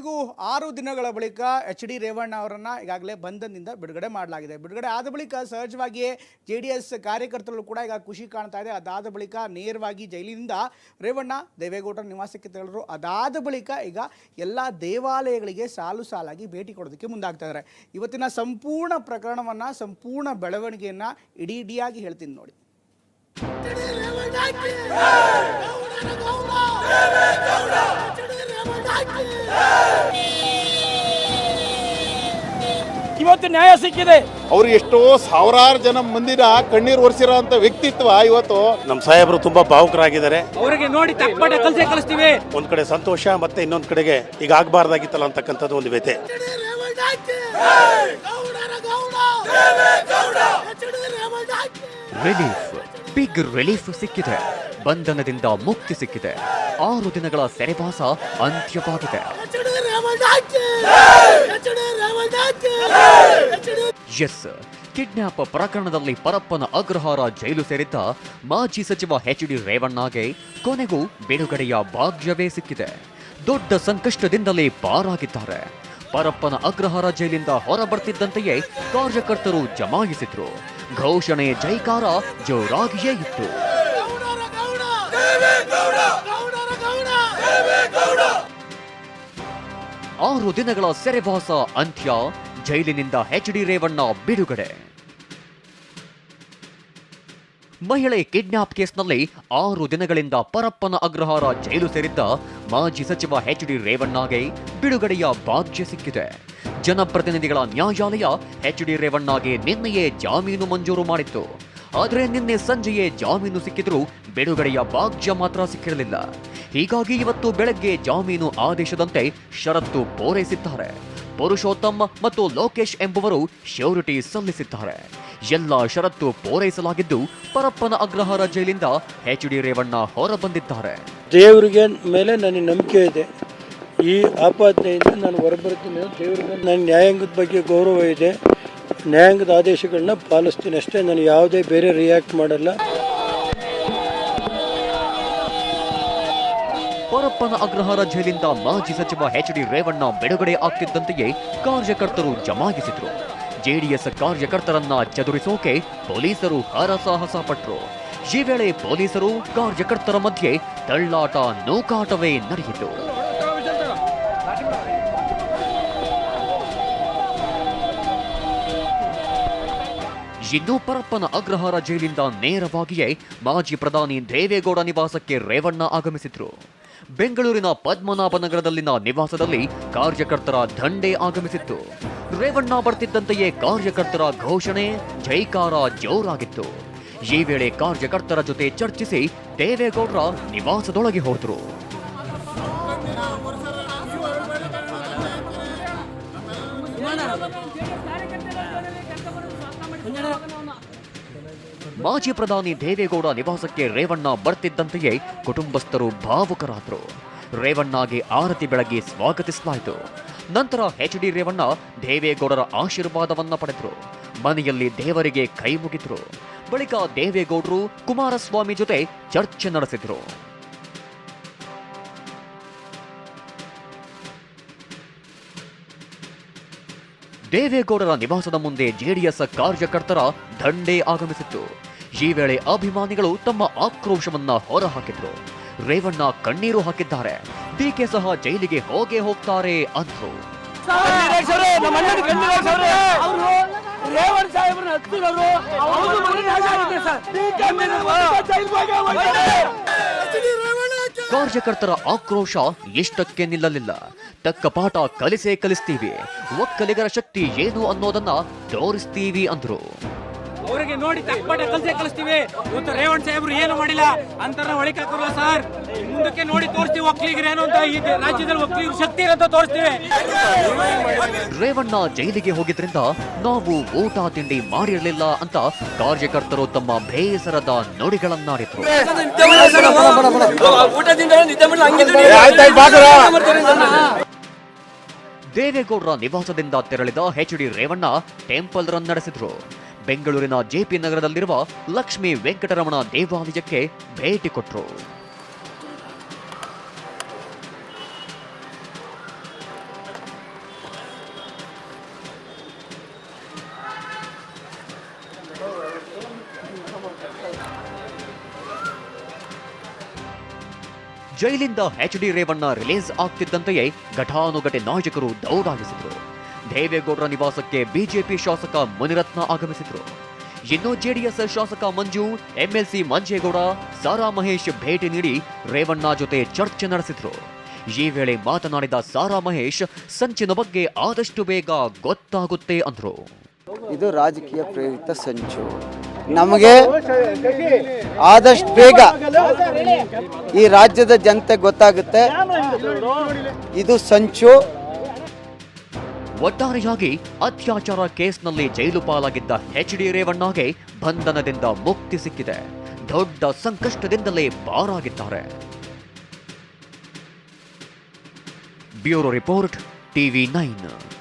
ಕೊನೆಗೂ ಆರು ದಿನಗಳ ಬಳಿಕ ಎಚ್ ಡಿ ರೇವಣ್ಣ ಅವರನ್ನು ಈಗಾಗಲೇ ಬಂಧನದಿಂದ ಬಿಡುಗಡೆ ಮಾಡಲಾಗಿದೆ. ಬಿಡುಗಡೆ ಆದ ಬಳಿಕ ಸಹಜವಾಗಿಯೇ ಜೆ ಡಿ ಎಸ್ ಕಾರ್ಯಕರ್ತರು ಕೂಡ ಈಗ ಖುಷಿ ಕಾಣ್ತಾ ಇದೆ. ಅದಾದ ಬಳಿಕ ನೇರವಾಗಿ ಜೈಲಿನಿಂದ ರೇವಣ್ಣ ದೇವೇಗೌಡರ ನಿವಾಸಕ್ಕೆ ತೆರಳರು ಅದಾದ ಬಳಿಕ ಈಗ ಎಲ್ಲ ದೇವಾಲಯಗಳಿಗೆ ಸಾಲು ಸಾಲಾಗಿ ಭೇಟಿ ಕೊಡೋದಕ್ಕೆ ಮುಂದಾಗ್ತಾ ಇದ್ದಾರೆ. ಇವತ್ತಿನ ಸಂಪೂರ್ಣ ಪ್ರಕರಣವನ್ನು, ಸಂಪೂರ್ಣ ಬೆಳವಣಿಗೆಯನ್ನು ಇಡೀ ಇಡಿಯಾಗಿ ಹೇಳ್ತೀನಿ ನೋಡಿ. ಇವತ್ತು ನ್ಯಾಯ ಸಿಕ್ಕಿದೆ. ಅವ್ರು ಎಷ್ಟೋ ಸಾವಿರಾರು ಜನ ಮಂದಿನ ಕಣ್ಣೀರು ಒರೆಸಿರೋ ಅಂತ ವ್ಯಕ್ತಿತ್ವ ಇವತ್ತು? ನಮ್ಮ ಸಾಹೇಬರು ತುಂಬಾ ಭಾವುಕರಾಗಿದ್ದಾರೆ. ಅವರಿಗೆ ನೋಡಿ ತಪ್ಪಡೆ ಕಲ್ಸೇ ಕಲಿಸ್ತೀವಿ. ಒಂದ್ ಕಡೆ ಸಂತೋಷ ಮತ್ತೆ ಇನ್ನೊಂದ್ ಕಡೆಗೆ ಈಗ ಆಗ್ಬಾರ್ದಾಗಿತ್ತಲ್ಲ ಅಂತಕ್ಕಂಥದ್ದು ಒಂದು ವ್ಯತೆ ರಿಲೀಫ್ ಬಿಗ್ ರಿಲೀಫ್ ಸಿಕ್ಕಿದೆ. ಬಂಧನದಿಂದ ಮುಕ್ತಿ ಸಿಕ್ಕಿದೆ. ಆರು ದಿನಗಳ ಸೆರೆವಾಸ ಅಂತ್ಯವಾಗಿದೆ. ಎಸ್, ಕಿಡ್ನಾಪ್ ಪ್ರಕರಣದಲ್ಲಿ ಪರಪ್ಪನ ಅಗ್ರಹಾರ ಜೈಲು ಸೇರಿದ್ದ ಮಾಜಿ ಸಚಿವ ಎಚ್ ಡಿ ರೇವಣ್ಣಗೆ ಕೊನೆಗೂ ಬಿಡುಗಡೆಯ ಭಾಗ್ಯವೇ ಸಿಕ್ಕಿದೆ. ದೊಡ್ಡ ಸಂಕಷ್ಟದಿಂದಲೇ ಪಾರಾಗಿದ್ದಾರೆ. ಪರಪ್ಪನ ಅಗ್ರಹಾರ ಜೈಲಿಂದ ಹೊರಬರ್ತಿದ್ದಂತೆಯೇ ಕಾರ್ಯಕರ್ತರು ಜಮಾಯಿಸಿದ್ರು. ಘೋಷಣೆ ಜೈಕಾರ ಜೋರಾಗಿಯೇ ಇತ್ತು. ಆರು ದಿನಗಳ ಸೆರೆವಾಸ ಅಂತ್ಯ, ಜೈಲಿನಿಂದ ಎಚ್ ಡಿ ರೇವಣ್ಣ ಬಿಡುಗಡೆ. ಮಹಿಳೆ ಕಿಡ್ನಾಪ್ ಕೇಸ್ನಲ್ಲಿ ಆರು ದಿನಗಳಿಂದ ಪರಪ್ಪನ ಅಗ್ರಹಾರ ಜೈಲು ಸೇರಿದ್ದ ಮಾಜಿ ಸಚಿವ ಎಚ್ ಡಿ ರೇವಣ್ಣಗೆ ಬಿಡುಗಡೆಯ ಭಾಗ್ಯ ಸಿಕ್ಕಿದೆ. ಜನಪ್ರತಿನಿಧಿಗಳ ನ್ಯಾಯಾಲಯ ಎಚ್ ಡಿ ರೇವಣ್ಣಗೆ ನಿನ್ನೆಯೇ ಜಾಮೀನು ಮಂಜೂರು ಮಾಡಿತ್ತು. ಆದರೆ ನಿನ್ನೆ ಸಂಜೆಯೇ ಜಾಮೀನು ಸಿಕ್ಕಿದ್ರೂ ಬಿಡುಗಡೆಯ ಭಾಗ್ಯ ಮಾತ್ರ ಸಿಕ್ಕಿರಲಿಲ್ಲ. ಹೀಗಾಗಿ ಇವತ್ತು ಬೆಳಗ್ಗೆ ಜಾಮೀನು ಆದೇಶದಂತೆ ಷರತ್ತು ಪೂರೈಸಿದ್ದಾರೆ. ಪುರುಷೋತ್ತಮ್ ಮತ್ತು ಲೋಕೇಶ್ ಎಂಬುವರು ಶ್ಯೂರಿಟಿ ಸಲ್ಲಿಸಿದ್ದಾರೆ. ಎಲ್ಲ ಷರತ್ತು ಪೂರೈಸಲಾಗಿದ್ದು ಪರಪ್ಪನ ಅಗ್ರಹಾರ ಜೈಲಿಂದ ಎಚ್ ಡಿ ರೇವಣ್ಣ ಹೊರಬಂದಿದ್ದಾರೆ. ದೇವರಿಗೆ ಮೇಲೆ ನನಗೆ ನಂಬಿಕೆ ಇದೆ. ಈ ಆಪಾದನೆಯಿಂದ ನಾನು ಹೊರಬರ್ತೀನಿ ದೇವರಿಗೆ ನನ್ನ ನ್ಯಾಯಾಂಗದ ಬಗ್ಗೆ ಗೌರವ ಇದೆ. ನ್ಯಾಯಾಂಗದ ಆದೇಶಗಳನ್ನ ಪಾಲಿಸ್ತೀನಿ ಅಷ್ಟೇ. ನಾನು ಯಾವುದೇ ಬೇರೆ ರಿಯಾಕ್ಟ್ ಮಾಡಲ್ಲ. ಪರಪ್ಪನ ಅಗ್ರಹಾರ ಜೈಲಿಂದ ಮಾಜಿ ಸಚಿವ ಎಚ್ ಡಿ ರೇವಣ್ಣ ಬಿಡುಗಡೆ ಆಗ್ತಿದ್ದಂತೆಯೇ ಕಾರ್ಯಕರ್ತರು ಜಮಾಯಿಸಿದ್ರು. ಜೆಡಿಎಸ್ ಕಾರ್ಯಕರ್ತರನ್ನ ಚದುರಿಸೋಕೆ ಪೊಲೀಸರು ಹರಸಾಹಸ ಪಟ್ರು. ಈ ವೇಳೆ ಪೊಲೀಸರು ಕಾರ್ಯಕರ್ತರ ಮಧ್ಯೆ ತಳ್ಳಾಟ ನೂಕಾಟವೇ ನಡೆಯಿತು. ಇನ್ನು ಪರಪ್ಪನ ಅಗ್ರಹಾರ ಜೈಲಿಂದ ನೇರವಾಗಿಯೇ ಮಾಜಿ ಪ್ರಧಾನಿ ದೇವೇಗೌಡ ನಿವಾಸಕ್ಕೆ ರೇವಣ್ಣ ಆಗಮಿಸಿದ್ರು. ಬೆಂಗಳೂರಿನ ಪದ್ಮನಾಭನಗರದಲ್ಲಿನ ನಿವಾಸದಲ್ಲಿ ಕಾರ್ಯಕರ್ತರ ದಂಡೆ ಆಗಮಿಸಿತ್ತು. ರೇವಣ್ಣ ಬರ್ತಿದ್ದಂತೆಯೇ ಕಾರ್ಯಕರ್ತರ ಘೋಷಣೆ ಜೈಕಾರ ಜೋರಾಗಿತ್ತು. ಈ ವೇಳೆ ಕಾರ್ಯಕರ್ತರ ಜೊತೆ ಚರ್ಚಿಸಿ ದೇವೇಗೌಡರ ನಿವಾಸದೊಳಗೆ ಹೋದ್ರು. ಮಾಜಿ ಪ್ರಧಾನಿ ದೇವೇಗೌಡ ನಿವಾಸಕ್ಕೆ ರೇವಣ್ಣ ಬರ್ತಿದ್ದಂತೆಯೇ ಕುಟುಂಬಸ್ಥರು ಭಾವುಕರಾದರು. ರೇವಣ್ಣಗೆ ಆರತಿ ಬೆಳಗ್ಗೆ ಸ್ವಾಗತಿಸಲಾಯಿತು. ನಂತರ ಎಚ್ ಡಿ ರೇವಣ್ಣ ದೇವೇಗೌಡರ ಆಶೀರ್ವಾದವನ್ನ ಪಡೆದರು. ಮನೆಯಲ್ಲಿ ದೇವರಿಗೆ ಕೈ ಮುಗಿದ್ರು. ಬಳಿಕ ದೇವೇಗೌಡರು ಕುಮಾರಸ್ವಾಮಿ ಜೊತೆ ಚರ್ಚೆ ನಡೆಸಿದ್ರು. ದೇವೇಗೌಡರ ನಿವಾಸದ ಮುಂದೆ ಜೆಡಿಎಸ್ ಕಾರ್ಯಕರ್ತರ ದಂಡೆ ಆಗಮಿಸಿತ್ತು. ಈ ವೇಳೆ ಅಭಿಮಾನಿಗಳು ತಮ್ಮ ಆಕ್ರೋಶವನ್ನ ಹೊರಹಾಕಿದ್ರು. ರೇವಣ್ಣ ಕಣ್ಣೀರು ಹಾಕಿದ್ದಾರೆ. ಡಿಕೆ ಸಹ ಜೈಲಿಗೆ ಹೋಗೇ ಹೋಗ್ತಾರೆ ಅಂದ್ರು. ರೇವಣ್ಣ ಸಾಹೇಬ್ರನ್ನ ಹತ್ತಿರೋರು. ಅವ್ರ. ಕಾರ್ಯಕರ್ತರ ಆಕ್ರೋಶ ಎಷ್ಟಕ್ಕೆ ನಿಲ್ಲಲಿಲ್ಲ. ತಕ್ಕ ಪಾಠ ಕಲಿಸೇ ಕಲಿಸ್ತೀವಿ. ಒಕ್ಕಲಿಗರ ಶಕ್ತಿ ಏನು ಅನ್ನೋದನ್ನ ತೋರಿಸ್ತೀವಿ ಅಂದ್ರು. ಅವರಿಗೆ ನೋಡಿ ತಕ್ಕಪಟ್ಟೆ ಕಲ್ಸೇ ಕಲಿಸ್ತೀವಿ. ಇವತ್ತು ರೇವಣ್ಣ ಸಾಹೇಬ್ರು ಏನು ಮಾಡಿಲ್ಲ? ಅಂತಾರ ಒಳಗೆ ಹಾಕೋಲ್ಲ ಸರ್? ಮುಂದಕ್ಕೆ ನೋಡಿ ತೋರಿಸ್ತೀವಿ ಒಕ್ಕಲಿಗರು ಏನು ಅಂತ. ಈ ರಾಜ್ಯದಲ್ಲಿ ಒಕ್ಕಲಿಗರು ಶಕ್ತಿ ಅಂತ ತೋರಿಸ್ತೀವಿ. ರೇವಣ್ಣ ಜೈಲಿಗೆ ಹೋಗಿದ್ರಿಂದ ನಾವು ಊಟ ತಿಂಡಿ ಮಾಡಿರಲಿಲ್ಲ ಅಂತ ಕಾರ್ಯಕರ್ತರು ತಮ್ಮ ಬೇಸರದ ನುಡಿಗಳನ್ನಾಡಿದ್ರು ದೇವೇಗೌಡರ ನಿವಾಸದಿಂದ ತೆರಳಿದ H D Revanna temple run ನಡೆಸಿದ್ರು. ಬೆಂಗಳೂರಿನ ಜೆಪಿ ನಗರದಲ್ಲಿರುವ ಲಕ್ಷ್ಮೀ ವೆಂಕಟರಮಣ ದೇವಾಲಯಕ್ಕೆ ಭೇಟಿ ಕೊಟ್ಟರು ಜೈಲಿಂದ ಎಚ್ ಡಿ ರೇವಣ್ಣ ರಿಲೀಸ್ ಆಗ್ತಿದ್ದಂತೆಯೇ ಘಟಾನುಘಟಿ ನಾಯಕರು ದೌಡಾಗಿಸಿದರು. ದೇವೇಗೌಡರ ನಿವಾಸಕ್ಕೆ ಬಿಜೆಪಿ ಶಾಸಕ ಮುನಿರತ್ನ ಆಗಮಿಸಿದ್ರು. ಇನ್ನು ಜೆಡಿಎಸ್ ಶಾಸಕ ಮಂಜು, ಎಂಎಲ್ಸಿ ಮಂಜೇಗೌಡ, ಸಾರಾ ಮಹೇಶ್ ಭೇಟಿ ನೀಡಿ ರೇವಣ್ಣ ಜೊತೆ ಚರ್ಚೆ ನಡೆಸಿದ್ರು. ಈ ವೇಳೆ ಮಾತನಾಡಿದ ಸಾರಾ ಮಹೇಶ್, ಸಂಚಿನ ಬಗ್ಗೆ ಆದಷ್ಟು ಬೇಗ ಗೊತ್ತಾಗುತ್ತೆ ಅಂದ್ರು. ಇದು ರಾಜಕೀಯ ಪ್ರೇರಿತ ಸಂಚು. ನಮಗೆ ಆದಷ್ಟು ಬೇಗ ಈ ರಾಜ್ಯದ ಜನತೆ ಗೊತ್ತಾಗುತ್ತೆ. ಇದು ಸಂಚು. ಒಟ್ಟಾರೆಯಾಗಿ ಅತ್ಯಾಚಾರ ಕೇಸ್ನಲ್ಲಿ ಜೈಲು ಪಾಲಾಗಿದ್ದ ಎಚ್ ಡಿ ರೇವಣ್ಣಗೆ ಬಂಧನದಿಂದ ಮುಕ್ತಿ ಸಿಕ್ಕಿದೆ. ದೊಡ್ಡ ಸಂಕಷ್ಟದಿಂದಲೇ ಪಾರಾಗಿದ್ದಾರೆ. Bureau report, TV nine.